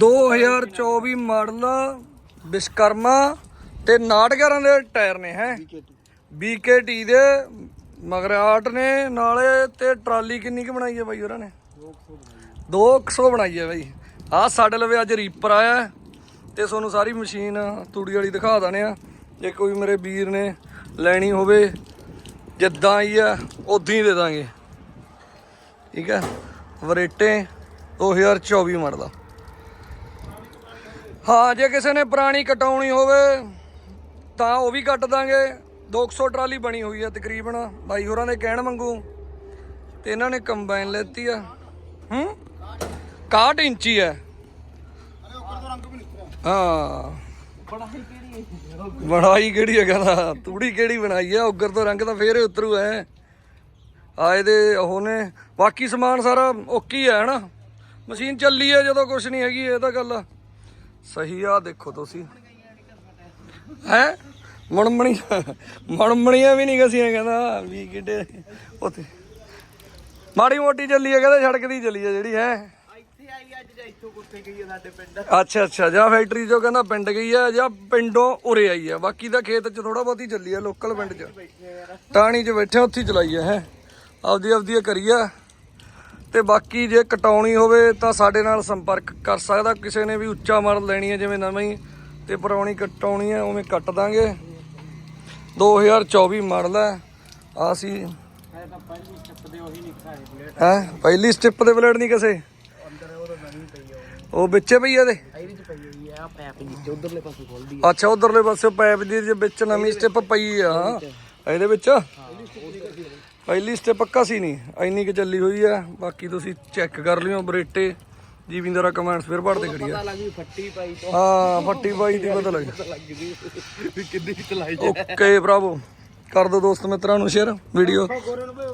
2024 model Vishwakarma ਤੇ 69 ਦੇ tyre ਨੇ, ਹੈ? BKT ਦੇ ਮਗਰਾਟ ਨੇ, ਨਾਲੇ ਤੇ ਟਰਾਲੀ ਕਿੰਨੀ ਕੁ ਬਣਾਈ ਹੈ ਬਾਈ ਉਹਨਾਂ ਨੇ? 200 ਬਣਾਈ ਹੈ ਬਾਈ। ਆਹ ਸਾਡੇ ਲਵੇ ਅੱਜ ਰੀਪਰ ਆਇਆ ਹੈ ਤੇ ਤੁਹਾਨੂੰ ਸਾਰੀ ਮਸ਼ੀਨ ਤੂੜੀ ਵਾਲੀ ਦਿਖਾ ਦਨੇ ਆ ਜੇ ਕੋਈ ਮੇਰੇ ਵੀਰ ਨੇ ਲੈਣੀ ਹੋਵੇ, ਜਿੱਦਾਂ ਹੀ ਆ ਉਦਾਂ ਹੀ ਦੇ ਦਾਂਗੇ। ਠੀਕ ਹੈ? ਵਰੇਟੇ 2024 ਮਾਡਲ। ਹਾਂ ਜੇ ਕਿਸੇ ਨੇ ਪੁਰਾਣੀ ਕਟਾਉਣੀ ਹੋਵੇ ਤਾਂ ਉਹ ਵੀ ਕੱਟ ਦਾਂਗੇ। 200 ਟਰਾਲੀ ਬਣੀ ਹੋਈ ਆ ਤਕਰੀਬਨ ਬਾਈ ਹੋਰਾਂ ਦੇ ਕਹਿਣ ਮੰਗੂ ਤੇ ਇਹਨਾਂ ਨੇ ਕੰਬਾਈਨ ਲੈਤੀ ਆ। ਹੂੰ? 61 ਇੰਚੀ ਹੈ ਹਾਂ। ਬਣਾਈ ਕਿਹੜੀ ਹੈ ਕਹਿੰਦਾ ਤੂੜੀ ਕਿਹੜੀ ਬਣਾਈ ਆ? ਉਗਰ ਤੋਂ ਰੰਗ ਤਾਂ ਫੇਰ ਉਤਰੂ ਐ। ਆ ਇਹਦੇ ਉਹ ਨੇ ਬਾਕੀ ਸਮਾਨ ਸਾਰਾ ਓਕੇ ਹੈ ਹਨਾ? ਮਸ਼ੀਨ ਚੱਲੀ ਹੈ ਜਦੋਂ ਕੁਝ ਨਹੀਂ ਹੈਗੀ ਇਹ ਤਾਂ ਗੱਲ ਸਹੀ ਆ ਦੇਖੋ ਤੁਸੀਂ। ਹੈ? ਮਣਮਣੀ ਮਣਮਣੀਆਂ ਵੀ ਨਹੀਂ ਗਸੀਆਂ ਕਹਿੰਦਾ ਵੀ ਕਿੱਡੇ ਉੱਥੇ। ਮਾੜੀ ਮੋਟੀ ਚੱਲੀ ਹੈ ਕਹਿੰਦਾ ਸੜਕ ਦੀ ਚੱਲੀ ਹੈ ਜਿਹੜੀ ਹੈ। ਇੱਥੇ ਆਈ ਅੱਜ ਜਾਂ ਇੱਥੋਂ ਕੁੱਤੇ ਗਈ ਆ ਸਾਡੇ ਪਿੰਡ। ਅੱਛਾ ਅੱਛਾ ਜਾਂ ਫੈਕਟਰੀ ਚੋਂ ਕਹਿੰਦਾ ਪਿੰਡ ਗਈ ਆ ਜਾਂ ਪਿੰਡੋਂ ਉਰੇ ਆਈ ਆ। ਬਾਕੀ ਦਾ ਖੇਤ ਚ ਥੋੜਾ ਬਹੁਤੀ ਚੱਲੀ ਆ ਲੋਕਲ ਪਿੰਡ ਚ। ਟਾਣੀ ਚ ਬੈਠੇ ਉੱਥੇ ਚਲਾਈ ਆ ਹੈ। ਆਪਦੀ ਆਪਦੀ ਕਰੀ ਆ। ਤੇ ਬਾਕੀ ਜੇ ਕਟਾਉਣੀ ਹੋਵੇ ਤਾਂ ਸਾਡੇ ਨਾਲ ਸੰਪਰਕ ਕਰ ਸਕਦਾ। ਕਿਸੇ ਨੇ ਵੀ ਉੱਚਾ ਮਾਡਲ ਲੈਣੀ ਹੈ ਜਿਵੇਂ ਨਵੀਂ ਤੇ ਪੁਰਾਣੀ ਕਟਾਉਣੀ ਹੈ, ਉਵੇਂ ਕੱਟ ਦਾਂਗੇ। 2024 ਮਾਡਲ ਹੈ। ਆ ਸੀ। ਹੈ? ਪਹਿਲੀ ਸਟਿਪ ਦੇ ਬਲੇਡ ਨਹੀਂ ਕਿਸੇ? ਉਹ ਨਵੀਂ ਪਈ ਵਿੱਚੇ ਪਈ ਆ ਇਹਦੇ? ਅੱਛਾ, ਉਧਰਲੇ ਪਾਸੇ ਪਾਈਪ ਦੀ ਜੇ ਵਿੱਚ ਨਵੀਂ ਸਟਿਪ ਪਈ ਆ। ਇਹਦੇ ਵਿੱਚ? ਪਹਿਲੀ ਸਟਿਪ ਪੱਕਾ ਸੀ ਨਹੀਂ। ਇੰਨੀ ਕਿ ਚੱਲੀ ਹੋਈ ਆ ਬਾਕੀ ਤੁਸੀਂ ਚੈੱਕ ਕਰ ਲਿਓ ਬਰੇਟੇ। ਜੀਵਿੰਦਰਾ ਕਮੈਂਟਸ ਫਿਰ ਪੜਦੇ ਖੜੀ ਆ ਪਤਾ ਲੱਗੀ ਫੱਟੀ ਪਾਈ ਤੋਂ। ਹਾਂ ਫੱਟੀ ਬਾਈ ਦੀ ਪਤਾ ਲੱਗ ਕਿੰਨੀ ਚਲਾਈ ਓਕੇ ਭਰਾਵੋ ਕਰ ਦਿਓ ਦੋਸਤ ਮਿੱਤਰਾਂ ਨੂੰ ਸ਼ੇਅਰ ਵੀਡੀਓ